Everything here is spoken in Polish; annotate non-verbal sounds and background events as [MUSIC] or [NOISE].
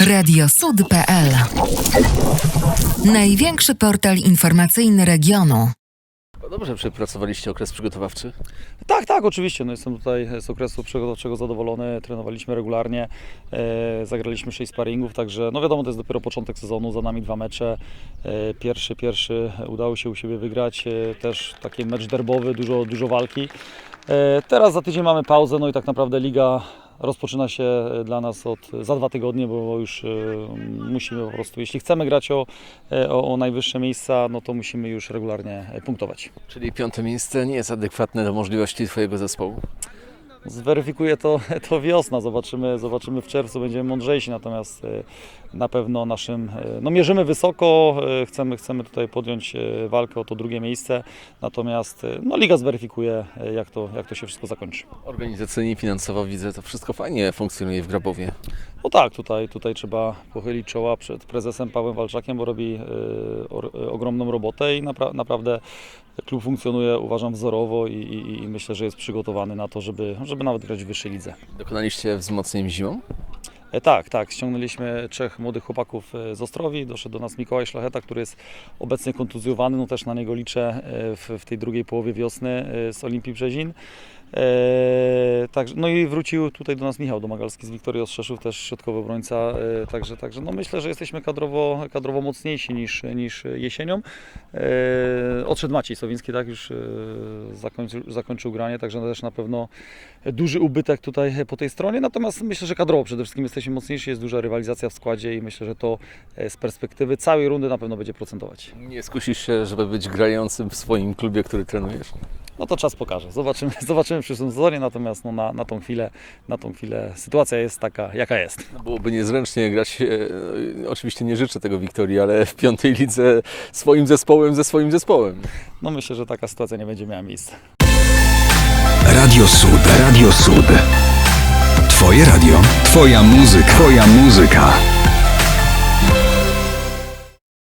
Radiosud.pl Największy portal informacyjny regionu. No Dobrze przepracowaliście okres przygotowawczy. Tak, tak, oczywiście. No jestem tutaj z okresu przygotowawczego zadowolony. Trenowaliśmy regularnie, e, zagraliśmy 6 sparingów, także no wiadomo, to jest dopiero początek sezonu, za nami dwa mecze. E, pierwszy, pierwszy udało się u siebie wygrać, e, też taki mecz derbowy, dużo, dużo walki. E, teraz za tydzień mamy pauzę, no i tak naprawdę liga rozpoczyna się e, dla nas od za dwa tygodnie, bo już e, musimy po prostu, jeśli chcemy grać o, e, o, o najwyższe miejsca, no to musimy już regularnie punktować. Czyli piąte miejsce nie jest adekwatne do możliwości Twojego zespołu. Zweryfikuje to, [LAUGHS] to wiosna, zobaczymy, zobaczymy w czerwcu, będziemy mądrzejsi, natomiast e, na pewno naszym, e, no mierzymy wysoko, e, chcemy, chcemy tutaj podjąć walkę o to drugie miejsce, natomiast no, liga zweryfikuje, jak to, jak to się wszystko zakończy. Organizacyjnie, finansowo widzę, to wszystko fajnie funkcjonuje w Grabowie. No tak, tutaj, tutaj trzeba pochylić czoła przed prezesem Pawłem Walczakiem, bo robi ogromną robotę i napra naprawdę klub funkcjonuje, uważam, wzorowo i, i, i myślę, że jest przygotowany na to, żeby, żeby nawet grać w wyższej lidze. Dokonaliście wzmocnień zimą? E, Tak, tak. Ściągnęliśmy trzech młodych chłopaków e, z Ostrowi. Doszedł do nas Mikołaj Szlacheta, który jest obecnie kontuzjowany. No też na niego liczę e, w, w tej drugiej połowie wiosny z Olimpii Brzezin. E, także, no i wrócił tutaj do nas Michał Domagalski z Wiktorii Ostrzeszów, też środkowy obrońca. E, także, także no myślę, że jesteśmy kadrowo, kadrowo mocniejsi niż, niż jesienią. E, odszedł Maciej Sowiński, tak już e, zakończył, zakończył granie, także też na pewno duży ubytek tutaj po tej stronie. Natomiast myślę, że kadrowo przede wszystkim jesteśmy mocniejsi, jest duża rywalizacja w składzie i myślę, że to e, z perspektywy całej rundy na pewno będzie procentować. Nie skusisz się, żeby być grającym w swoim klubie, który trenujesz? No to czas pokaże. Zobaczymy, [LAUGHS] zobaczymy w przyszłym sezonie, natomiast no, na, na, tą chwilę, na tą chwilę sytuacja jest taka, jaka jest. No byłoby niezręcznie grać, e, oczywiście nie życzę tego Wiktorii, ale w piątej lidze swoim zespołem ze swoim zespołem. No myślę, że taka sytuacja nie będzie miała miejsca. Radio Sud. Radio Sud. Twoje radio. Twoja muzyka. Twoja muzyka.